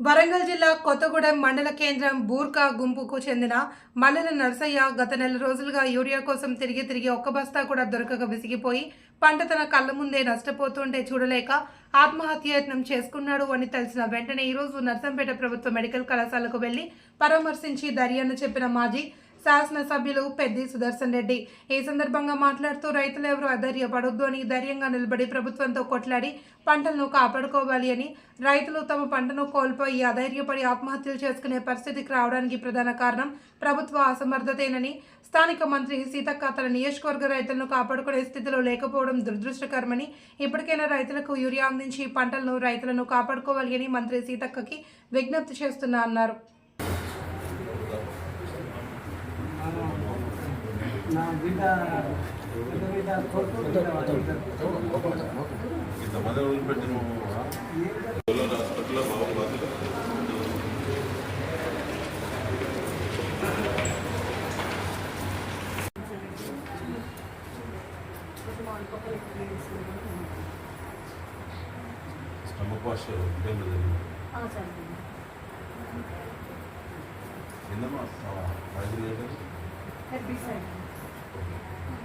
వరంగల్ జిల్లా కొత్తగూడెం మండల కేంద్రం బూర్కా గుంపుకు చెందిన మల్లెల నరసయ్య గత నెల రోజులుగా యూరియా కోసం తిరిగి తిరిగి ఒక్క బస్తా కూడా దొరకక విసిగిపోయి పంట తన కళ్ళ ముందే నష్టపోతుంటే చూడలేక ఆత్మహత్యయత్నం చేసుకున్నాడు అని తెలిసిన వెంటనే ఈరోజు నర్సంపేట ప్రభుత్వ మెడికల్ కళాశాలకు వెళ్ళి పరామర్శించి ధైర్యాన్ని చెప్పిన మాజీ శాసనసభ్యులు పెద్ది సుదర్శన్ రెడ్డి. ఈ సందర్భంగా మాట్లాడుతూ రైతులు ఎవరు అధైర్యపడొద్దు అని ధైర్యంగా నిలబడి ప్రభుత్వంతో కొట్లాడి పంటలను కాపాడుకోవాలి అని రైతులు తమ పంటను కోల్పోయి అధైర్యపడి ఆత్మహత్యలు చేసుకునే పరిస్థితికి రావడానికి ప్రధాన కారణం ప్రభుత్వ అసమర్థతేనని స్థానిక మంత్రి సీతక్క తన నియోజకవర్గ రైతులను కాపాడుకునే స్థితిలో లేకపోవడం దురదృష్టకరమని ఇప్పటికైనా రైతులకు యూరియా అందించి పంటలను రైతులను కాపాడుకోవాలి అని మంత్రి సీతక్కకి విజ్ఞప్తి చేస్తున్నా అన్నారు. నా బిడ్డ పెద్ద బిడ్డ కొడుకు బిడ్డ. ఇంతమంది వదిలిపెట్టి నువ్వు పిల్లలు హాస్పిటల్లో బాబు బాధ్యత స్టమక్ వాష్ జరిగింది ఏందమ్మా ఐదు లీటర్స్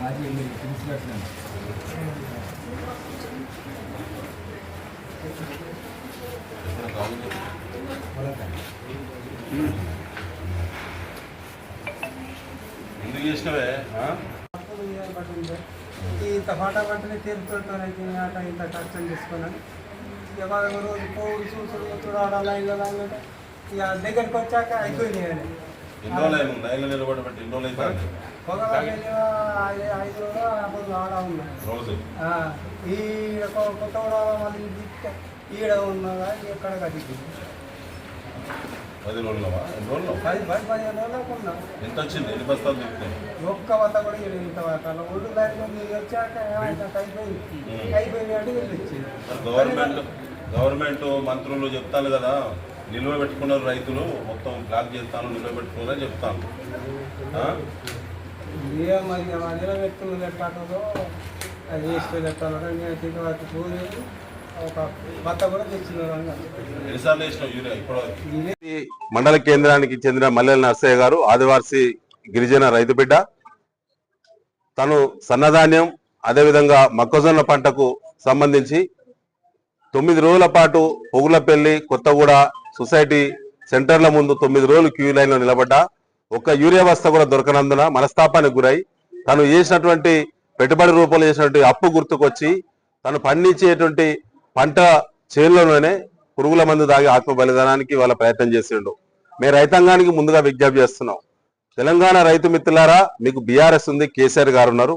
మాజీ ఎందుకు చేసినవే ఆ? అప్పుడు ఇంత పాట పట్టిన తీరుతుంటానైతే ఆట ఇంత కష్టం చేసుకున్నాను. ఇక బాగా రోజు పోడు చూసుడు చూడాలి ఇలా అంటే ఇక దగ్గరికి వచ్చాక అయిపోయింది కానీ ఒక ఐదు రోజులు ఆడ ఈ కొత్త కూడా మళ్ళీ దిక్కు ఈడ ఉన్నదా ఎక్కడ కట్టింది? పది రోజులవా రోజులు పది పది పదిహేను రోజులకు ఉన్నాం. ఎంత వచ్చింది? ఎన్ని బస్తాలు తిప్పుతాయి ఒక్క వద్ద కూడా ఇంత మీరు వచ్చాక అయిపోయింది. అయిపోయింది అంటే వీళ్ళు వచ్చింది మరి గవర్నమెంట్ గవర్నమెంట్ మంత్రులు చెప్తాను కదా నిల్వ పెట్టుకున్నారు రైతులు మొత్తం బ్లాక్ చేస్తాను నిల్వ పెట్టుకున్నారని చెప్తాను. మా నిలబెట్టుకున్న ఎట్టాటో అది ఎట్టాలో నేను తిరిగి వరకు మండల కేంద్రానికి చెందిన మల్లెల నర్సయ్య గారు ఆదివాసి గిరిజన రైతు బిడ్డ. తను సన్నధాన్యం అదేవిధంగా మొక్కజొన్న పంటకు సంబంధించి తొమ్మిది రోజుల పాటు పొగులపల్లి కొత్తగూడ సొసైటీ సెంటర్ల ముందు తొమ్మిది రోజులు క్యూ లైన్లో నిలబడ్డా. ఒక్క యూరియా బస్తా కూడా దొరకనందున మనస్తాపానికి గురై తను చేసినటువంటి పెట్టుబడి రూపంలో చేసినటువంటి అప్పు గుర్తుకొచ్చి తను పండించేటువంటి పంట చేనులోనే పురుగుల మందు దాగి ఆత్మ బలిదానానికి వాళ్ళ ప్రయత్నం చేసిండు. మేము రైతాంగానికి ముందుగా విజ్ఞప్తి చేస్తున్నాం. తెలంగాణ రైతు మిత్రులారా మీకు బీఆర్ఎస్ ఉంది కేసీఆర్ గారు ఉన్నారు.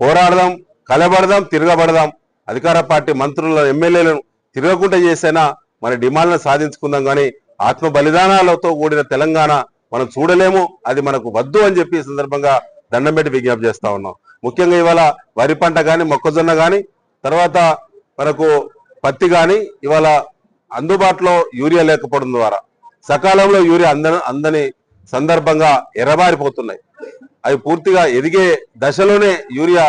పోరాడదాం కలబడదాం తిరగబడదాం. అధికార పార్టీ మంత్రుల ఎమ్మెల్యేలను తిరగకుండా చేసైనా మన డిమాండ్లను సాధించుకుందాం కానీ ఆత్మ బలిదానాలతో కూడిన తెలంగాణ మనం చూడలేము అది మనకు వద్దు అని చెప్పి సందర్భంగా దండం పెట్టి విజ్ఞప్తి చేస్తా ఉన్నాం. ముఖ్యంగా ఇవాళ వరి పంట కానీ మొక్కజొన్న కానీ తర్వాత మనకు పత్తి కానీ ఇవాళ అందుబాటులో యూరియా లేకపోవడం ద్వారా సకాలంలో యూరియా అంద అందని సందర్భంగా ఎర్రబారిపోతున్నాయి. అవి పూర్తిగా ఎదిగే దశలోనే యూరియా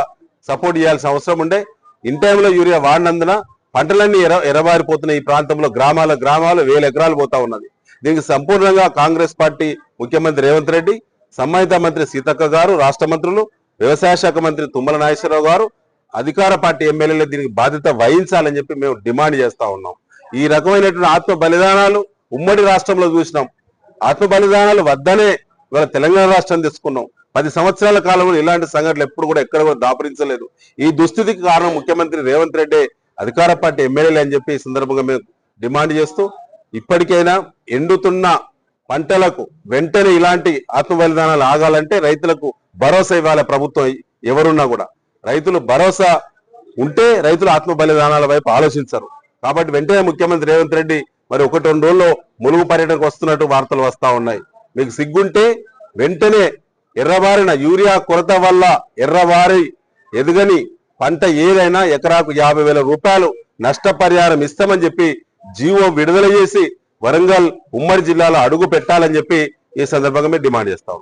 సపోర్ట్ చేయాల్సిన అవసరం ఉండే. ఇన్ టైంలో యూరియా వాడినందున పంటలన్నీ ఎర్ర ఎర్రబారిపోతున్నాయి. ఈ ప్రాంతంలో గ్రామాల గ్రామాలు వేల ఎకరాలు పోతా ఉన్నది. దీనికి సంపూర్ణంగా కాంగ్రెస్ పార్టీ ముఖ్యమంత్రి రేవంత్ రెడ్డి సంబంధిత మంత్రి సీతక్క గారు రాష్ట్ర మంత్రులు వ్యవసాయ శాఖ మంత్రి తుమ్మల నాగేశ్వరరావు గారు అధికార పార్టీ ఎమ్మెల్యేలు దీనికి బాధ్యత వహించాలని చెప్పి మేము డిమాండ్ చేస్తా ఉన్నాం. ఈ రకమైనటువంటి ఆత్మ బలిదానాలు ఉమ్మడి రాష్ట్రంలో చూసినాం. ఆత్మ బలిదానాలు వద్దనే ఇవాళ తెలంగాణ రాష్ట్రం తీసుకున్నాం. పది సంవత్సరాల కాలంలో ఇలాంటి సంఘటనలు ఎప్పుడు కూడా ఎక్కడ కూడా దాపరించలేదు. ఈ దుస్థితికి కారణం ముఖ్యమంత్రి రేవంత్ రెడ్డి అధికార పార్టీ ఎమ్మెల్యేలు అని చెప్పి ఈ సందర్భంగా మేము డిమాండ్ చేస్తూ ఇప్పటికైనా ఎండుతున్న పంటలకు వెంటనే ఇలాంటి ఆత్మ బలిదానాలు ఆగాలంటే రైతులకు భరోసా ఇవ్వాలి ప్రభుత్వం ఎవరున్నా కూడా. రైతులు భరోసా ఉంటే రైతులు ఆత్మ బలిదానాల వైపు ఆలోచించరు. కాబట్టి వెంటనే ముఖ్యమంత్రి రేవంత్ రెడ్డి మరి ఒకటి రెండు రోజుల్లో ములుగు పర్యటనకు వస్తున్నట్టు వార్తలు వస్తా ఉన్నాయి. మీకు సిగ్గుంటే వెంటనే ఎర్రబారిన యూరియా కొరత వల్ల ఎర్రవారి ఎదుగని పంట ఏదైనా ఎకరాకు యాభై వేల రూపాయలు నష్టపరిహారం ఇస్తామని చెప్పి జీవో విడుదల చేసి వరంగల్ ఉమ్మడి జిల్లాలో అడుగు పెట్టాలని చెప్పి ఈ సందర్భంగా మేము డిమాండ్ చేస్తాం